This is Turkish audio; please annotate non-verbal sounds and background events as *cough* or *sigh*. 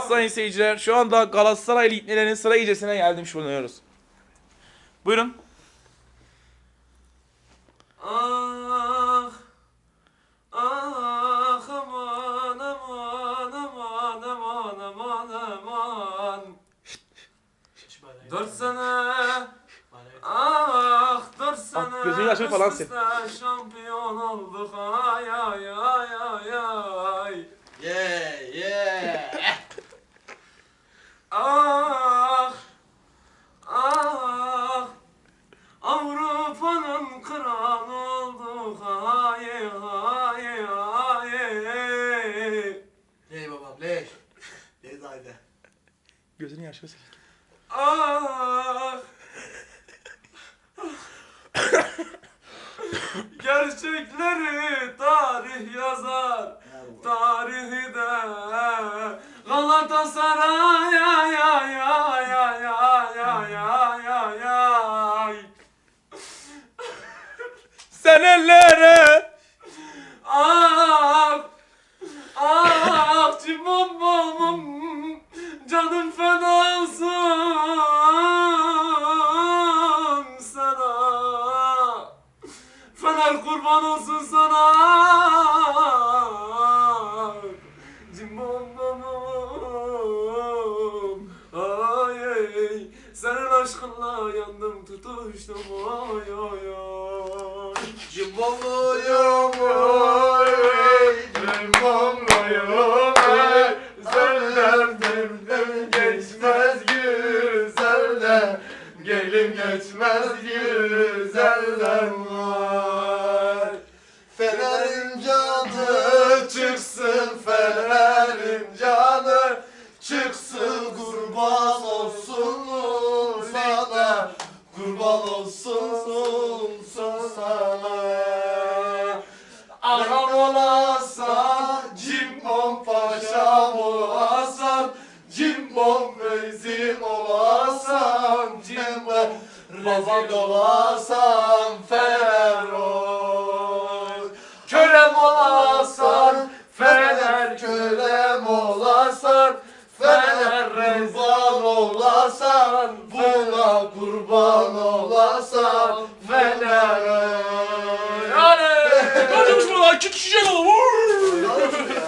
Evet sayın seyirciler şu anda Galatasaray liglerinin sıra gecesine gelmiş bulunuyoruz. Buyurun. Ah, ah aman aman aman aman aman aman. Dört sene. Ah dört sene gözünü açma falan üste şampiyon olduk. Ay ay ay ay ay Yeah yeah. Ah ah Avrupa'nın kralı olduk ay ay ay Ley babam ley. Ley zayde. Gözünü yaşlı sil. Ah *laughs* Gerçekleri tarih yazar Senelere Ah Ah Cimom bom Canım fena olsun sana. Fener kurban olsun sana. Cimom Ay ay. Senin aşkınla yandım tutuştum. Ay ay ay Cimbomluyum ey, cimbomluyum ey Zellemdim geçmez güzellem Gelim geçmez güzellem Hasan Cimbom paşam ol Hasan Cimbom Feyzi ol Hasan Cimbom Rezil ol Hasan Kölem ol Fener kölem ol Fener rezan ol Hasan Buna kurban ol Channel Award!